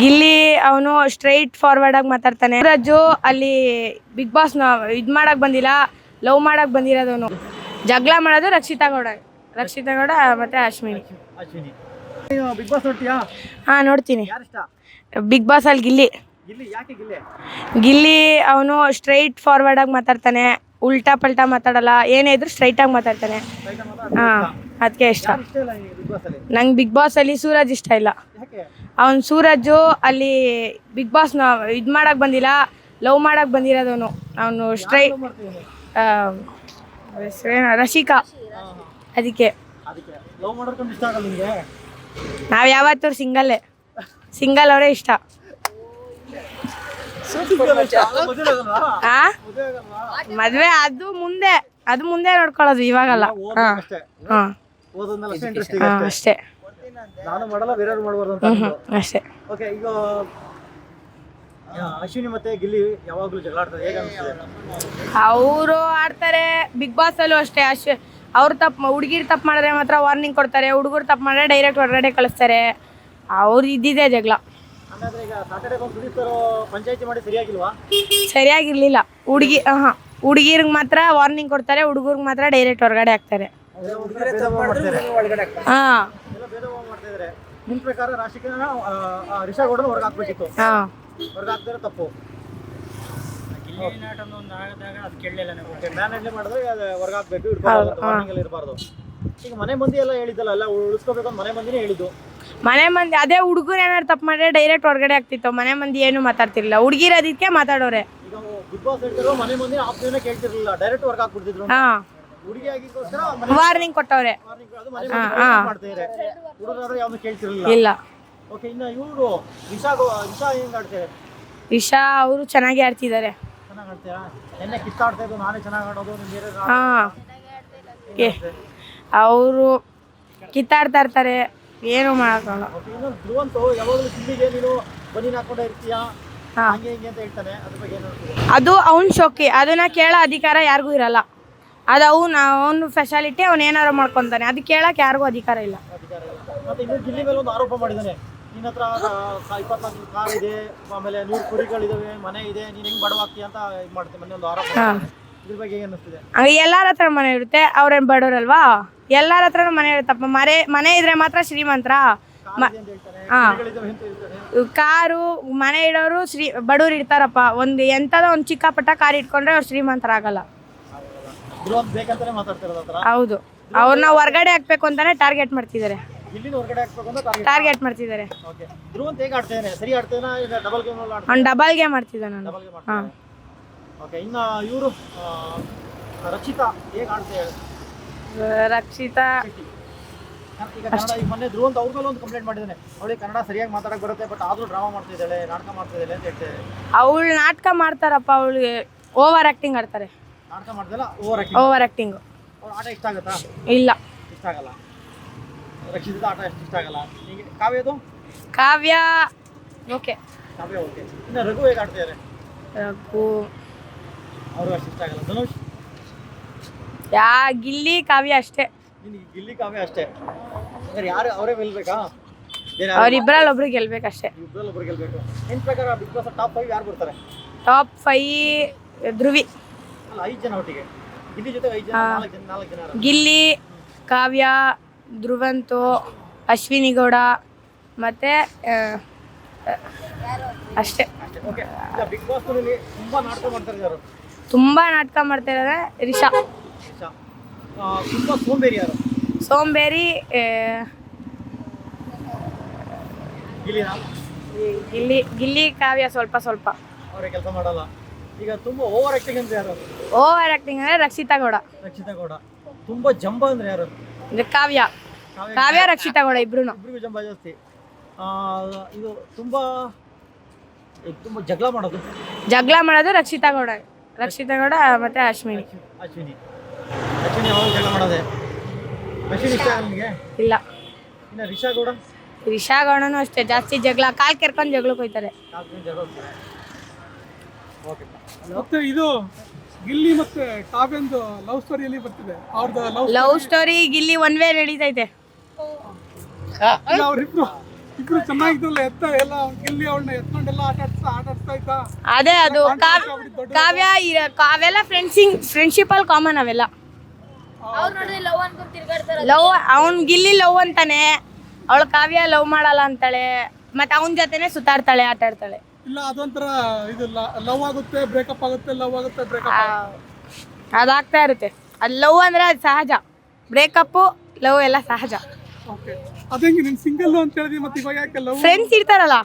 ಗಿಲ್ಲಿ ಅವನು straight forward ಆಗಿ ಮಾತಾಡ್ತಾನೆ. ರಾಜು ಅಲ್ಲಿ ಬಿಗ್ ಬಾಸ್ ಇದು ಮಾಡಕ್ ಬಂದಿಲ್ಲ ಲವ್ ಮಾಡಕ್ ಬಂದಿರೋದವನು ಜಗಳ ಮಾಡೋದು ರಕ್ಷಿತಾ ಗೌಡ ರಕ್ಷಿತಾ ಗೌಡ ಮತ್ತೆ ಅಶ್ವಿನಿ. Big boss ನೋಡ್ತೀಯಾ? ಹಾ ನೋಡ್ತೀನಿ. ಬಿಗ್ ಬಾಸ್ ಅಲ್ಲಿ ಗಿಲ್ಲಿ. ಗಿಲ್ಲಿ ಯಾಕೆ ಗಿಲ್ಲಿ? ಗಿಲ್ಲಿ ಅವನು ಸ್ಟ್ರೈಟ್ ಫಾರ್ವರ್ಡ್ ಆಗಿ ಮಾತಾಡ್ತಾನೆ. ಉಲ್ಟಾ ಪಲ್ಟಾ ಮಾತಾಡಲ್ಲ ಏನೇ ಇದ್ರು ಸ್ಟ್ರೈಟ್ ಆಗಿ ಮಾತಾಡ್ತಾನೆ. ಹಾ ಅದಕ್ಕೆ ಇಷ್ಟ. ನಂಗೆ ಬಿಗ್ ಬಾಸ್ ಅಲ್ಲಿ ಸೂರಜ್ ಇಷ್ಟ ಇಲ್ಲ. ಅವನ್ ಸೂರಜು ಅಲ್ಲಿ ಬಿಗ್ ಬಾಸ್ ಇದ್ ಮಾಡಕ್ ಬಂದಿಲ್ಲ ಲವ್ ಮಾಡಕ್ ಬಂದಿರೋದವನು. ಅವನು ಸ್ಟ್ರೈ ರಸಿಕಾ ಅದಕ್ಕೆ. ನಾವ್ ಯಾವತ್ತೂ ಸಿಂಗಲ್ಲೇ ಸಿಂಗಲ್ ಅವರೇ ಇಷ್ಟ. ಆ? ಮದುವೆ ಅದು ಮುಂದೆ ಅದು ಮುಂದೆ ನೋಡ್ಕೊಳ್ಳೋದು ಇವಾಗಲ್ಲ. ಹಾ. ಅಷ್ಟೇ. ಹಾ. ಅಷ್ಟೇ. ಅಷ್ಟೇ. ನಾನು ಮಾಡಲ್ಲ ಬೇರೆಯವ್ರು ಮಾಡಬಾರ್ದು ಅಂತ ಹ್ಮ್ ಅಷ್ಟೇ. ಓಕೆ ಈಗ ಆ, ಅಶ್ವಿನಿ ಮತ್ತೆ ಗಿಲ್ಲಿ ಯಾವಾಗಲೂ ಜಗಳ ಆಡ್ತಾರೆ ಹೇಗೆ ಅನಿಸ್ತದೆ ಅವರು ಆಡ್ತಾರೆ ಬಿಗ್ ಬಾಸ್ ಅಲ್ಲೂ ಅಷ್ಟೇ. ಅಶ್ ಅವ್ರು ತಪ್ಪು ಹುಡುಗಿರ್ ತಪ್ಪು ಮಾಡಿದ್ರೆ ಮಾತ್ರ ವಾರ್ನಿಂಗ್ ಕೊಡ್ತಾರೆ ಹುಡುಗರು ತಪ್ಪು ಮಾಡಿದ್ರೆ ಡೈರೆಕ್ಟ್ ಹೊರಗಡೆ ಕಳಿಸ್ತಾರೆ. ಅವ್ರು ಇದ್ದಿದೆ ಜಗಳ. ಹಂಗಾದ್ರೆ ಈಗ ಸಾಟರ್ಡೆ ಒಂದು ಸುದೀಪ್ತರು ಪಂಚಾಯತಿ ಮಾಡಿ ಸರಿಯಾಗಿಲ್ವಾ? ಸರಿಯಾಗಿರ್ಲಿಲ್ಲ. ಹುಡುಗಿ ಹಾಂ ಹುಡುಗಿರ್ಗೆ ಮಾತ್ರ ವಾರ್ನಿಂಗ್ ಕೊಡ್ತಾರೆ ಹುಡುಗರ್ಗೆ ಮಾತ್ರ ಡೈರೆಕ್ಟ್ ಹೊರಗಡೆ ಹಾಕ್ತಾರೆ. ಹಾಂ. ಪ್ರಕಾರ ರಾಶಿಕನ ರಿಷಾ ಗೌಡನ ಹೊರಗೆ ಹಾಕ್ಬೇಕಿತ್ತು? ಹೊರಗೆ ತಪ್ಪು. ಹೊರಗೆ ಹಾಕ್ಬೇಕು ಇರಬಾರ್ದು. ಈಗ ಮನೆ ಮಂದಿ ಎಲ್ಲ ಹೇಳಿದ್ದಲ್ಲ ಎಲ್ಲ ಉಳಿಸ್ಕೋಬೇಕು ಅಂತ ಮನೆ ಮಂದಿನೇ ಹೇಳಿದ್ದು. ಮನೆ ಮಂದಿ ಅದೇ ಹುಡುಗರು ಏನಾದ್ರು ತಪ್ಪು ಮಾಡಿದ್ರೆ ಡೈರೆಕ್ಟ್ ಹೊರಗಡೆ ಆಗ್ತಿತ್ತು. ಮನೆ ಮಂದಿ ಏನು ಮಾತಾಡ್ತಿರ್ಲಿಲ್ಲ. ಹುಡುಗಿರ ಅದಕ್ಕೆ ಮಾತಾಡೋರೆ. ಹಾಂ ವಾರ್ನಿಂಗ್ ಕೊಟ್ಟವ್ರೆ. ಇಲ್ಲ. ಇಶಾ ಅವರು ಚೆನ್ನಾಗಿ ಆಡ್ತಿದ್ದಾರೆ ಅವರು ಕಿತ್ತಾಡ್ತಾ ಇರ್ತಾರೆ. ಏನು ಮಾಡೋಕ್ಕಲ್ಲ? ಅದು ಅವ್ನ ಶೋಕಿ. ಅದನ್ನ ಕೇಳೋ ಅಧಿಕಾರ ಯಾರಿಗೂ ಇರಲ್ಲ. ಅದು ಅವ್ನು ಅವನ ಫೆಸಾಲಿಟಿ ಅವ್ನು ಏನಾರು ಮಾಡ್ಕೊತಾನೆ. ಅದು ಕೇಳಕ್ಕೆ ಯಾರಿಗೂ ಅಧಿಕಾರ ಇಲ್ಲ. ಎಲ್ಲರ ಹತ್ರ ಮನೆ ಇರುತ್ತೆ. ಅವ್ರೇನು ಬಡವ್ರಲ್ವಾ? ಎಲ್ಲರ ಹತ್ರನೂ ಮನೆ ಇರುತ್ತಪ್ಪ. ಮನೆ ಮನೆ ಇದ್ರೆ ಮಾತ್ರ ಶ್ರೀಮಂತರ. ಹಾಂ ಹಾ. ಕಾರು ಮನೆ ಇಡೋರು ಶ್ರೀ ಬಡವ್ರು ಇಡ್ತಾರಪ್ಪ ಒಂದು ಎಂಥದೋ ಒಂದು ಚಿಕ್ಕ ಪಟ್ಟ ಕಾರ್ ಇಟ್ಕೊಂಡ್ರೆ ಅವ್ರು ಶ್ರೀಮಂತರಾಗಲ್ಲ ಹೌದು. ಅವ್ರನ್ನ ಹೊರ್ಗಡೆ ಹಾಕ್ಬೇಕು ಅಂತಾನೆ ಟಾರ್ಗೆಟ್ ಮಾಡ್ತಿದ್ದಾರೆ. ಟಾರ್ಗೆಟ್ ಮಾಡ್ತಿದ್ದಾರೆ. ಡಬಲ್ ಗೇಮ್ ಆಡ್ತಾನೆ ಅವ್ನು ಡಬಲ್ ಗೇಮ್ ಮಾಡ್ತಿದ್ದ ನಾನು ಇನ್ನು ಇವರು ರಕ್ಷಿತಾ ಹೇಗೆ ಆಡ್ತಾರೆ ರಕ್ಷಿತಾ. ಈಗ ಕನ್ನಡ ಈಗ ಮೊನ್ನೆ ಅಂತ ಅವ್ರ ಮೇಲೆ ಒಂದು ಕಂಪ್ಲೇಂಟ್ ಮಾಡಿದ್ದಾನೆ. ಅವಳಿಗೆ ಕನ್ನಡ ಸರಿಯಾಗಿ ಮಾತಾಡಕ್ ಬರುತ್ತೆ ಬಟ್ ಆದ್ರೂ ಡ್ರಾಮಾ ಮಾಡ್ತಾ ಇದ್ದಾಳೆ ನಾಟಕ ಮಾಡ್ತಾ ಇದ್ದಾಳೆ ಅಂತ ಹೇಳ್ತಾರೆ ಅವಳು ನಾಟಕ ಮಾಡ್ತಾರಪ್ಪ ಅವಳಿಗೆ ಓವರ್ ಆಕ್ಟಿಂಗ್ ಆಡ್ತಾರೆ. ನಾಟಕ ಮಾಡ್ದಲ್ಲ ಓವರ್ ಆಕ್ಟಿಂಗ್ ಓವರ್ ಆಕ್ಟಿಂಗ್ ಅವ್ರ ಆಟ ಇಷ್ಟ ಆಗುತ್ತಾ? ಇಲ್ಲ. ಇಷ್ಟ ಆಗಲ್ಲ. ರಕ್ಷಿತ ಆಟ ಎಷ್ಟು ಇಷ್ಟ ಆಗಲ್ಲ. ನಿಮಗೆ ಕಾವ್ಯದು ಕಾವ್ಯ. ಓಕೆ. ಕಾವ್ಯ ಓಕೆ. ಇನ್ನು ರಘು ಹೇಗೆ ಆಡ್ತಿದ್ದಾರೆ ರಘು. ಅವರು ಅಷ್ಟು ಇಷ್ಟ ಆಗಲ್ಲ. ಧನುಷ್? ಯಾ ಗಿಲ್ಲಿ ಕಾವ್ಯ ಅಷ್ಟೇ. ನಿನಗೆ ಗಿಲ್ಲಿ ಕಾವ್ಯ ಅಷ್ಟೇ. ಅಂದ್ರೆ ಯಾರು ಅವರೇ ಗೆಲ್ಬೇಕಾ? ಅವ್ರಿಬ್ರಲ್ಲಿ ಒಬ್ರು ಗೆಲ್ಬೇಕಷ್ಟೇ. ಇಬ್ಬರಲ್ಲಿ ಒಬ್ರು ಗೆಲ್ಬೇಕು. ಅಷ್ಟೇ ಪ್ರಕಾರ ಬಿಗ್ ಬಾಸ್ ಟಾಪ್ ಫೈವ್ ಯಾರು ಬರ್ತಾರೆ? Top five Dhruvi. ಅಲ್ಲ ಐದು ಜನ ಒಟ್ಟಿಗೆ. ಗಿಲ್ಲಿ ಜೊತೆ ಐದು ಜನ ನಾಲ್ಕು ಜನ ನಾಲ್ಕು ಜನ ಯಾರು? ಗಿಲ್ಲಿ ಕಾವ್ಯ ಧ್ರುವಂತು ಅಶ್ವಿನಿ ಗೌಡ ಮತ್ತೆ ಅಷ್ಟೇ. ಅಷ್ಟೇ. ಓಕೆ ಈಗ ಬಿಗ್ ಬಾಸ್ನಲ್ಲಿ ತುಂಬಾ ನಾಟಕ ಮಾಡ್ತಾರೆ ಯಾರು ತುಂಬಾ ನಾಟಕ ರಿಷಾ. ತುಂಬಾ ಸೋಂಬೇರಿ ಯಾರು ಸೋಂಬೇರಿ ಗಿಲ್ಲಿ ಗಿಲ್ಲಿ ಕಾವ್ಯ ಸ್ವಲ್ಪ ಸ್ವಲ್ಪ. ಅವರೇ ಕೆಲಸ ಮಾಡಲ್ಲ. ಈಗ ತುಂಬಾ ಓವರ್ ಆಕ್ಟಿಂಗ್ ಅಂದ್ರೆ ಯಾರು? ಓವರ್ ಆಕ್ಟಿಂಗ್ ಅಂದ್ರೆ ರಕ್ಷಿತಾ ಗೌಡ. ರಕ್ಷಿತಾ ಗೌಡ. ತುಂಬಾ ಜಂಬ ಅಂದ್ರೆ ಯಾರು? ಅಂದ್ರೆ ಕಾವ್ಯ. ಕಾವ್ಯ ರಕ್ಷಿತಾ ಗೌಡ ಇಬ್ರು ಇಬ್ರಿಗೂ ಜಂಬ ಜಾಸ್ತಿ. ಇದು ತುಂಬಾ ತುಂಬಾ ಜಗಳ ಮಾಡೋದು. ಜಗಳ ಮಾಡೋದು ರಕ್ಷಿತಾ ಗೌಡ. ರಕ್ಷಿತಾ ಗೌಡ ಮತ್ತೆ ಅಶ್ವಿನಿ. ಅಶ್ವಿನಿ. ಅಶ್ವಿನಿ ಯಾವಾಗ ಜಗಳ ಮಾಡೋದೆ? ಅಶ್ವಿನಿ ಇಷ್ಟ ನಿಮಗೆ? ಇಲ್ಲ. ಇನ್ನು ರಿಷಾ ಗೌಡ? ರಿಷಾ ಗೌಡನೂ ಅಷ್ಟೇ ಜಾಸ್ತಿ ಜಗಳ ಕಾಲ್ ಕೆರ್ಕೊಂಡು ಜಗಳಕ್ಕೆ ಹೋಯ್ತಾರೆ. ನಾಲ್ಕು ಜಗಳ ಓಕೆ ಮತ್ತೆ ಇದು ಗಿಲ್ಲಿ ಮತ್ತೆ ಕಾವ್ಯಂದು ಲವ್ ಸ್ಟೋರಿಯಲ್ಲಿ ಬರ್ತಿದೆ? ಅವ್ರದ್ದು love love story Gilli one way ನಡೀತೈತೆ. ಅವರಿಬ್ರು ಇಬ್ರು ಚೆನ್ನಾಗಿದ್ರಲ್ಲ ಎತ್ತ ಎಲ್ಲ ಗಿಲ್ಲಿ ಅವಳನ್ನ ಎತ್ಕೊಂಡೆಲ್ಲ ಆಟ ಆಡ್ಸ್ತಾ ಆಟ ಆಡ್ಸ್ತಾ ಇದ್ದ. ಅದೇ ಅದು ಕಾವ್ಯ ಕಾವ್ಯ ಕಾವೆಲ್ಲ ಫ್ರೆಂಡ್ಸಿಂಗ್ ಫ್ರೆಂಡ್ಶಿಪ್ ಅಲ್ಲಿ ಕಾಮನ್ ಅವೆಲ್ಲ. ಲವ್ ಅವ್ನ್ ಗಿಲ್ಲಿ ಲವ್ ಅಂತಾನೆ. ಅವಳು ಕಾವ್ಯ ಲವ್ ಮಾಡಲ್ಲ ಅಂತಾಳೆ. ಮತ್ತೆ ಅವನ್ ಜೊತೆನೆ ಸುತ್ತಾಡ್ತಾಳೆ ಆಟ ಆಡ್ತಾಳೆ. ಇಲ್ಲ ಅದೊಂಥರ ಇದು ಲವ್ ಆಗುತ್ತೆ ಬ್ರೇಕಪ್ ಆಗುತ್ತೆ ಲವ್ ಆಗುತ್ತೆ ಬ್ರೇಕಪ್ ಅದಾಗ್ತಾ ಇರುತ್ತೆ. ಅದು ಲವ್ ಅಂದ್ರೆ ಅದು ಸಹಜ. ಬ್ರೇಕಪ್ ಲವ್ ಎಲ್ಲ ಸಹಜ. ಓಕೆ ಅದಂಗೆ ನೀನ್ ಸಿಂಗಲ್ ಅಂತ ಹೇಳಿದ್ವಿ ಮತ್ತೆ ಇವಾಗ ಯಾಕೆ ಲವ್? ಫ್ರೆಂಡ್ಸ್ ಇರ್ತಾರಲ್ಲ.